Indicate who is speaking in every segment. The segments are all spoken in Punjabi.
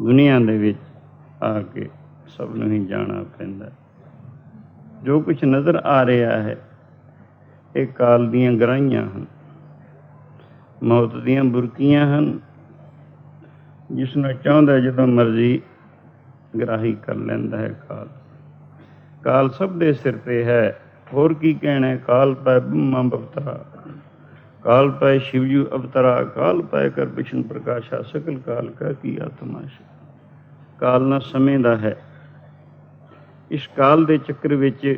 Speaker 1: ਦੁਨੀਆ ਦੇ ਵਿੱਚ ਆ ਕੇ ਸਭ ਨੂੰ ਹੀ ਜਾਣਾ ਪੈਂਦਾ। ਜੋ ਕੁਝ ਨਜ਼ਰ ਆ ਰਿਹਾ ਹੈ, ਇਹ ਕਾਲ ਦੀਆਂ ਗਰਾਹੀਆਂ ਹਨ। ਮੌਤ ਦੀਆਂ ਬੁਰਕੀਆਂ ਹਨ। ਜਿਸ ਨੂੰ ਚਾਹੁੰਦਾ ਜਦੋਂ ਮਰਜ਼ੀ ਗ੍ਰਾਹੀ ਕਰ ਲੈਂਦਾ ਹੈ ਕਾਲ। ਕਾਲ ਸਭ ਦੇ ਸਿਰ ਤੇ ਹੈ। ਹੋਰ ਕੀ ਕਹਿਣਾ ਕਾਲ ਪੈ ਬ੍ਰਹਮਾ ਬਵਤਰਾ ਕਾਲ ਪੈ ਸ਼ਿਵਜੂ ਅਵਤਰਾ, ਕਾਲ ਪੈ ਕਰ ਵਿਸ਼ਨ ਪ੍ਰਕਾਸ਼ਾ ਸਕਲ ਕਾਲ ਕਾ ਕੀ ਆਤਮਾਸ਼ ਕਾਲ ਨਾ ਸਮੇਂ ਦਾ ਹੈ। ਇਸ ਕਾਲ ਦੇ ਚੱਕਰ ਵਿੱਚ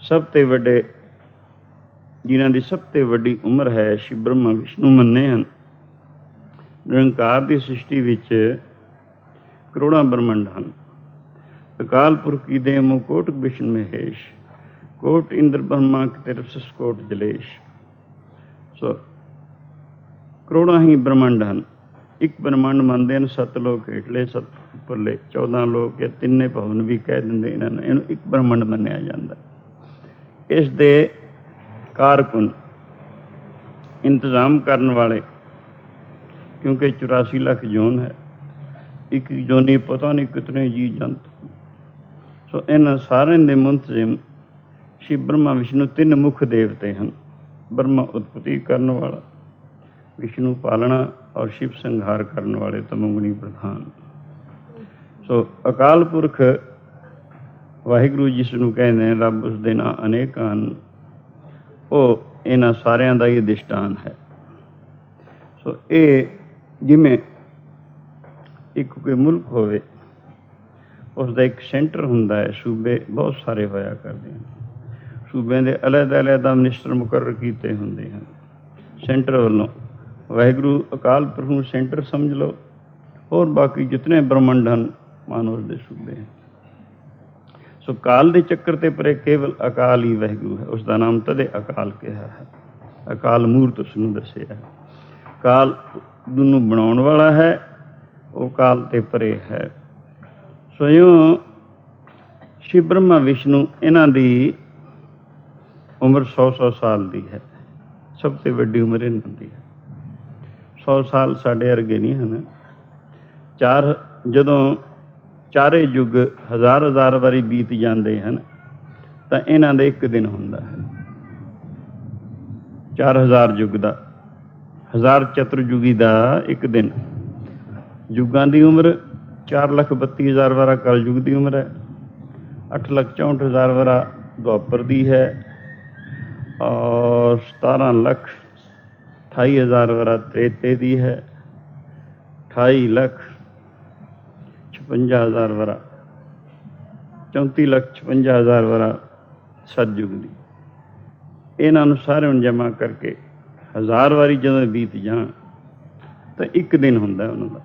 Speaker 1: ਸਭ ਤੋਂ ਵੱਡੇ ਜਿਨ੍ਹਾਂ ਦੀ ਸਭ ਤੋਂ ਵੱਡੀ ਉਮਰ ਹੈ, ਸ਼ਿਵ ਬ੍ਰਹਮਾ ਵਿਸ਼ਨੂੰ ਮੰਨੇ ਹਨ। ਨਿਰੰਕਾਰ ਦੀ ਸ੍ਰਿਸ਼ਟੀ ਵਿੱਚ ਕਰੋੜਾਂ ਬ੍ਰਹਮੰਡ ਹਨ। ਅਕਾਲ ਪੁਰਖ ਕੀ ਦੇ ਮੋ ਵਿਸ਼ਨ ਮਹੇਸ਼ ਕੋਟ ਇੰਦਰ ਬ੍ਰਹਮਾ ਕੇ ਤਰਫ ਕੋਟ ਜਲੇਸ਼। ਸੋ ਕਰੋੜਾਂ ਹੀ ਬ੍ਰਹਮੰਡ ਹਨ। ਇੱਕ ਬ੍ਰਹਮੰਡ ਮੰਨਦੇ ਹਨ, ਸੱਤ ਲੋਕ ਹੇਠਲੇ, ਸੱਤ ਉੱਪਰਲੇ 14 ਲੋਕ ਇਹ ਤਿੰਨੇ ਭਵਨ ਵੀ ਕਹਿ ਦਿੰਦੇ ਇਹਨਾਂ ਨੂੰ ਇਹਨੂੰ ਇੱਕ ਬ੍ਰਹਮੰਡ ਮੰਨਿਆ ਜਾਂਦਾ। ਇਸ ਦੇ ਕਾਰਕੁਨ ਇੰਤਜ਼ਾਮ ਕਰਨ ਵਾਲੇ, ਕਿਉਂਕਿ 84 ਲੱਖ ਜੋਨ ਹੈ, ਇੱਕ ਜੋਨੀ ਪਤਾ ਨਹੀਂ ਕਿਤਨੇ ਜੀ ਜੰਤ। ਸੋ ਇਹਨਾਂ ਸਾਰਿਆਂ ਦੇ ਮੁੰਤਜ਼ਮ ਸ਼ਿਵ ਬ੍ਰਹਮਾ ਵਿਸ਼ਨੂੰ ਤਿੰਨ ਮੁੱਖ ਦੇਵਤੇ ਹਨ। ਬ੍ਰਹਮਾ ਉਤਪਤੀ ਕਰਨ ਵਾਲਾ, ਵਿਸ਼ਨੂੰ ਪਾਲਣਾ ਔਰ ਸ਼ਿਵ ਸੰਹਾਰ ਕਰਨ ਵਾਲੇ ਤਮੋਗੁਣੀ ਪ੍ਰਧਾਨ। ਸੋ ਅਕਾਲ ਪੁਰਖ ਵਾਹਿਗੁਰੂ ਜਿਸ ਨੂੰ ਕਹਿੰਦੇ ਨੇ ਰੱਬ ਉਸ ਦੇ ਨਾਂ ਅਨੇਕ ਹਨ। ਉਹ ਇਹਨਾਂ ਸਾਰਿਆਂ ਦਾ ਹੀ ਅਧਿਸ਼ਟਾਨ ਹੈ। ਸੋ ਇਹ ਜਿਵੇਂ ਇੱਕ ਕੋਈ ਮੁਲਕ ਹੋਵੇ ਉਸ ਦਾ ਇੱਕ ਸੈਂਟਰ ਹੁੰਦਾ ਹੈ, ਸੂਬੇ ਬਹੁਤ ਸਾਰੇ ਹੋਇਆ ਕਰਦੇ ਸੂਬਿਆਂ ਦੇ ਅਲੱਗ-ਅਲੱਗ ਮਿਨਿਸਟਰ ਮੁਕਰਰ ਕੀਤੇ ਹੁੰਦੇ ਹਨ। ਸੈਂਟਰ ਵੱਲੋਂ ਵਾਹਿਗੁਰੂ ਅਕਾਲ ਪੁਰਖ ਨੂੰ ਸੈਂਟਰ ਸਮਝ ਲਓ। ਹੋਰ ਬਾਕੀ ਜਿਤਨੇ ਬ੍ਰਹਮੰਡ ਹਨ, ਮਾਨਵ ਦੇ ਸੂਬੇ ਸੋ ਕਾਲ ਦੇ ਚੱਕਰ ਤੇ ਪਰੇ ਕੇਵਲ ਅਕਾਲ ਹੀ ਵਾਹਿਗੁਰੂ ਹੈ। ਉਸ ਦਾ ਨਾਮ ਤਦੇ ਅਕਾਲ ਕਿਹਾ ਹੈ। ਅਕਾਲ ਮੂਰਤ ਉਸ ਨੂੰ ਦੱਸਿਆ ਕਾਲ ਨੂੰ ਬਣਾਉਣ ਵਾਲਾ ਹੈ, ਉਹ ਕਾਲ ਤੇ ਪਰੇ ਹੈ। ਸਵਯੰ ਸ਼ਿਵ ਬ੍ਰਹਮਾ ਵਿਸ਼ਨੂੰ ਇਹਨਾਂ ਦੀ ਉਮਰ 100-100 ਸਾਲ ਦੀ ਹੈ। ਸਭ ਤੋਂ ਵੱਡੀ ਉਮਰ ਇਹਨਾਂ ਦੀ ਹੈ। 100 ਸਾਲ ਸਾਡੇ ਵਰਗੇ ਨਹੀਂ ਹਨ। ਚਾਰ, ਜਦੋਂ ਚਾਰੇ ਯੁੱਗ ਹਜ਼ਾਰ ਹਜ਼ਾਰ ਵਾਰੀ ਬੀਤ ਜਾਂਦੇ ਹਨ, ਤਾਂ ਇਹਨਾਂ ਦਾ ਇੱਕ ਦਿਨ ਹੁੰਦਾ ਹੈ। 4000 ਯੁੱਗ ਦਾ, ਹਜ਼ਾਰ ਚਤੁਰਯੁਗੀ ਦਾ ਇੱਕ ਦਿਨ। ਯੁੱਗਾਂ ਦੀ ਉਮਰ 432000 ਵਾਰਾ ਕਲ ਦੀ ਉਮਰ ਹੈ। 864000 ਵਾਰਾ ਦੁਆਪਰ ਦੀ ਹੈ। ਔਰ 17 ਲੱਖ 28000 ਵਾਰਾ ਤ੍ਰੇਤੇ ਦੀ ਹੈ। 28 ਲੱਖ 56000 ਵਾਰਾ 34 ਲੱਖ 56000 ਵਾਰਾ ਸਤਜੁਗ ਦੀ। ਇਹਨਾਂ ਨੂੰ ਸਾਰਿਆਂ ਨੂੰ ਜਮ੍ਹਾਂ ਕਰਕੇ ਹਜ਼ਾਰ ਵਾਰੀ ਜਦੋਂ ਬੀਤ ਜਾਣ, ਤਾਂ ਇੱਕ ਦਿਨ ਹੁੰਦਾ ਉਹਨਾਂ ਦਾ।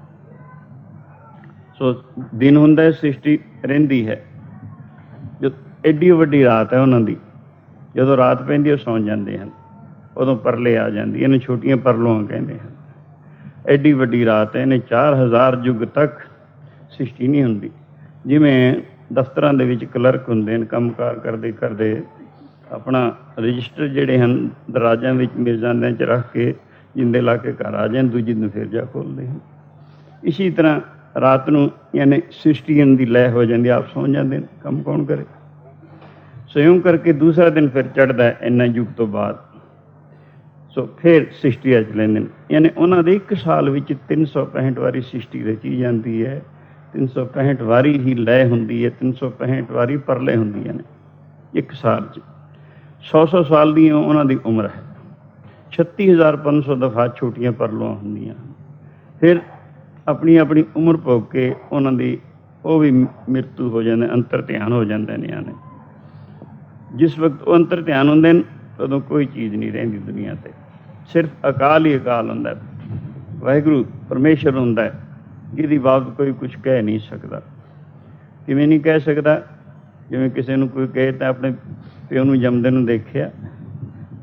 Speaker 1: ਸੋ ਦਿਨ ਹੁੰਦਾ ਹੈ ਸ੍ਰਿਸ਼ਟੀ ਰਹਿੰਦੀ ਹੈ, ਜੋ ਐਡੀ ਵੱਡੀ ਰਾਤ ਹੈ ਉਹਨਾਂ ਦੀ। ਜਦੋਂ ਰਾਤ ਪੈਂਦੀ ਉਹ ਸੌਂ ਜਾਂਦੇ ਹਨ। ਉਦੋਂ ਪਰਲੇ ਆ ਜਾਂਦੀ ਇਹਨੂੰ ਛੋਟੀਆਂ ਪਰਲੋਆਂ ਕਹਿੰਦੇ ਹਨ। ਐਡੀ ਵੱਡੀ ਰਾਤ ਹੈ, ਇਹਨੇ 4000 ਯੁੱਗ ਤੱਕ ਸ੍ਰਿਸ਼ਟੀ ਨਹੀਂ ਹੁੰਦੀ। ਜਿਵੇਂ ਦਫ਼ਤਰਾਂ ਦੇ ਵਿੱਚ ਕਲਰਕ ਹੁੰਦੇ ਨੇ ਕੰਮਕਾਰ ਕਰਦੇ ਕਰਦੇ ਆਪਣਾ ਰਜਿਸਟਰ ਜਿਹੜੇ ਹਨ, ਦਰਾਜਾਂ ਵਿੱਚ ਮਿਲ ਜਾਂਦੇ ਚ ਰੱਖ ਕੇ ਜਿੰਦੇ ਲਾ ਕੇ ਘਰ ਆ ਜਾਣ, ਦੂਜੀ ਦਿਨ ਫਿਰ ਜਾ ਖੋਲਦੇ ਹਨ। ਇਸੇ ਤਰ੍ਹਾਂ ਰਾਤ ਨੂੰ ਯਾਨੀ ਸ੍ਰਿਸ਼ਟੀ ਦੀ ਲੈ ਹੋ ਜਾਂਦੀ ਆਪ ਸੌਂ ਜਾਂਦੇ ਨੇ ਕੰਮ ਕੌਣ ਕਰੇ? ਸਯੋਂ ਕਰਕੇ ਦੂਸਰਾ ਦਿਨ ਫਿਰ ਚੜਦਾ ਹੈ ਇੰਨਾ ਯੁੱਗ ਤੋਂ ਬਾਅਦ। ਸੋ ਫਿਰ ਸ੍ਰਿਸ਼ਟੀ ਰਚ ਲੈਂਦੇ ਨੇ। ਯਾਨੀ ਉਹਨਾਂ ਦੇ ਇੱਕ ਸਾਲ ਵਿੱਚ 365 ਵਾਰੀ ਸ੍ਰਿਸ਼ਟੀ ਰਚੀ ਜਾਂਦੀ ਹੈ। 365 ਵਾਰੀ ਹੀ ਲੈ ਹੁੰਦੀ ਹੈ 365 ਵਾਰੀ ਪਰਲੇ ਹੁੰਦੀਆਂ ਨੇ, ਇੱਕ ਸਾਲ 'ਚ। 100-100 ਸਾਲ ਦੀ ਉਹਨਾਂ ਦੀ ਉਮਰ ਹੈ। 36500 ਦਫਾ ਛੋਟੀਆਂ ਪਰਲੋਆਂ ਹੁੰਦੀਆਂ ਫਿਰ ਆਪਣੀ ਆਪਣੀ ਉਮਰ ਭੋਗ ਕੇ ਉਹਨਾਂ ਦੀ ਉਹ ਵੀ ਮ੍ਰਿਤੂ ਹੋ ਜਾਂਦੇ ਅੰਤਰ ਧਿਆਨ ਹੋ ਜਾਂਦੇ ਨੇ ਆਨੇ ਜਿਸ ਵਕਤ ਉਹ ਅੰਤਰ ਧਿਆਨ ਹੁੰਦੇ ਨੇ, ਉਦੋਂ ਕੋਈ ਚੀਜ਼ ਨਹੀਂ ਰਹਿੰਦੀ ਦੁਨੀਆ ਤੇ। ਸਿਰਫ ਅਕਾਲ ਹੀ ਅਕਾਲ ਹੁੰਦਾ ਵਾਹਿਗੁਰੂ ਪਰਮੇਸ਼ਰ ਹੁੰਦਾ ਹੈ, ਜਿਹਦੀ ਬਾਤ ਕੋਈ ਕੁਝ ਕਹਿ ਨਹੀਂ ਸਕਦਾ। ਕਿਵੇਂ ਨਹੀਂ ਕਹਿ ਸਕਦਾ? ਜਿਵੇਂ ਕਿਸੇ ਨੂੰ ਕੋਈ ਕਹੇ ਤਾਂ ਆਪਣੇ ਪਿਓ ਨੂੰ ਜੰਮਦੇ ਨੂੰ ਦੇਖਿਆ,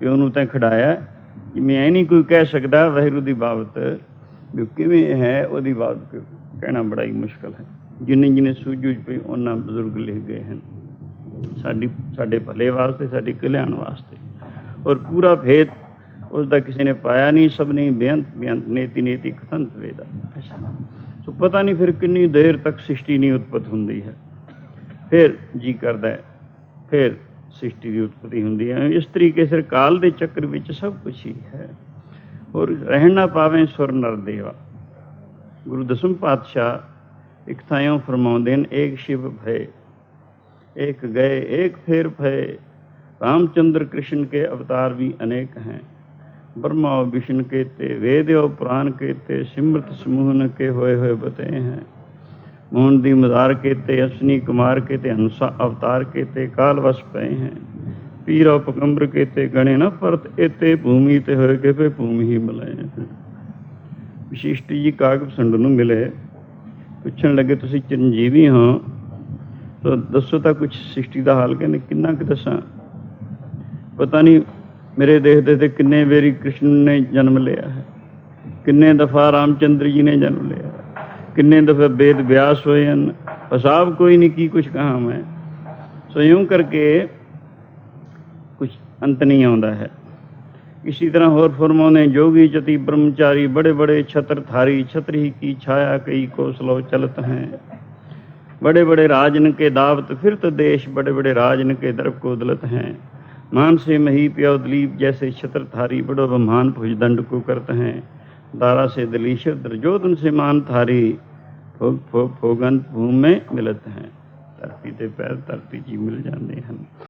Speaker 1: ਪਿਓ ਨੂੰ ਤਾਂ ਖੜਾਇਆ ਜਿਵੇਂ ਐ ਨਹੀਂ ਕੋਈ ਕਹਿ ਸਕਦਾ ਵਾਹਿਗੁਰੂ ਦੀ ਬਾਬਤ ਵੀ ਕਿਵੇਂ ਹੈ, ਉਹਦੀ ਬਾਤ ਕਹਿਣਾ ਬੜਾ ਹੀ ਮੁਸ਼ਕਲ ਹੈ। ਜਿੰਨੇ ਜਿੰਨੇ ਸੂਝੂਝ ਪਈ ਉਹਨਾਂ ਬਜ਼ੁਰਗ ਲਿਖ ਗਏ ਹਨ। ਸਾਡੀ ਸਾਡੇ ਭਲੇ ਵਾਸਤੇ ਸਾਡੀ ਕਲਿਆਣ ਵਾਸਤੇ। ਔਰ ਪੂਰਾ ਭੇਦ ਉਸ ਦਾ ਕਿਸੇ ਨੇ ਪਾਇਆ ਨਹੀਂ ਸਭ ਨੇ ਬੇਅੰਤ ਬੇਅੰਤ ਨੇਤੀ ਨੇਤੀ ਕਥੰਤ ਵੇਦਾ ਸੋ ਪਤਾ ਨਹੀਂ ਫਿਰ ਕਿੰਨੀ ਦੇਰ ਤੱਕ ਸ੍ਰਿਸ਼ਟੀ ਨਹੀਂ ਉਤਪਤ ਹੁੰਦੀ ਹੈ। ਫਿਰ ਜੀ ਕਰਦਾ ਹੈ ਫਿਰ ਸ੍ਰਿਸ਼ਟੀ ਦੀ ਉਤਪਤੀ ਹੁੰਦੀ ਹੈ। ਇਸ ਤਰੀਕੇ ਸਿਰ ਕਾਲ ਦੇ ਚੱਕਰ ਵਿੱਚ ਸਭ ਕੁਝ ਹੀ ਹੈ। ਔਰ ਰਹਿਣ ਨਾ ਪਾਵੇਂ ਸੁਰ ਨਰ ਦੇਵਾ। ਗੁਰੂ ਦਸਮ ਪਾਤਸ਼ਾਹ ਇੱਕ ਥਾਇਓ ਫਰਮਾਉਂਦੇ ਨੇ ਏਕ ਸ਼ਿਵ ਭਏ। एक गए एक फेर भय रामचंद्र कृष्ण के अवतार भी अनेक हैं ब्रह्मा और विष्णु के ते वेद और पुराण के ते सिमृत समूहन के होए होए बते हैं मोहन दी मदार के ते अश्विनी कुमार के ते हंसा अवतार के ते काल वश पे हैं पीर और पगंबर के ते गणे न परत एते भूमि ते होए के पे भूमि ही मिले ਵਿਸ਼ਿਸ਼ਟ ਜੀ ਕਾਗਬ ਸੰਡ ਨੂੰ ਮਿਲੇ ਪੁੱਛਣ ਲੱਗੇ ਤੁਸੀਂ ਚਰਨਜੀਵੀ ਹੋ ਸੋ ਦੱਸੋ ਤਾਂ ਕੁਝ ਸ੍ਰਿਸ਼ਟੀ ਦਾ ਹਾਲ ਕਹਿੰਦੇ ਕਿੰਨਾ ਕੁ ਦੱਸਾਂ? ਪਤਾ ਨਹੀਂ ਮੇਰੇ ਦੇਖਦੇ ਤੇ ਕਿੰਨੇ ਵੇਰੀ ਕ੍ਰਿਸ਼ਨ ਨੇ ਜਨਮ ਲਿਆ ਹੈ। ਕਿੰਨੇ ਦਫਾ ਰਾਮ ਚੰਦਰ ਜੀ ਨੇ ਜਨਮ ਲਿਆ ਕਿੰਨੇ ਦਫਾ ਬੇਦ ਵਿਆਸ ਹੋਏ ਹਨ। ਹਿਸਾਬ ਕੋਈ ਨਹੀਂ ਕੀ ਕੁਝ ਕਹਾ ਮੈਂ। ਸੋ ਇਉਂ ਕਰਕੇ ਕੁਝ ਅੰਤ ਨਹੀਂ ਆਉਂਦਾ ਹੈ। ਇਸੇ ਤਰ੍ਹਾਂ ਹੋਰ ਫਰਮਾਉਂਦੇ ਜੋਗੀ ਜਤੀ ਬ੍ਰਹਮਚਾਰੀ ਬੜੇ ਬੜੇ ਛਤਰ ਧਾਰੀ, ਛਤਰੀ ਕੀ ਛਾਇਆ ਕਈ ਕੋਸਲੋ ਚਲਤ ਹੈ। बड़े बड़े राजन के दावत फिर तो देश, बड़े बड़े राजन के दर्प को दलत हैं। मान से मही प्यो दलीप जैसे छत्रधारी बड़ो ब्रह्मान भुजदंड को करते हैं। दारा से दलीशर दरजोधन से मान थारी फोग फोग फोगन भूमि में मिलत हैं। धरती पैर, धरती जी मिल जाते हैं।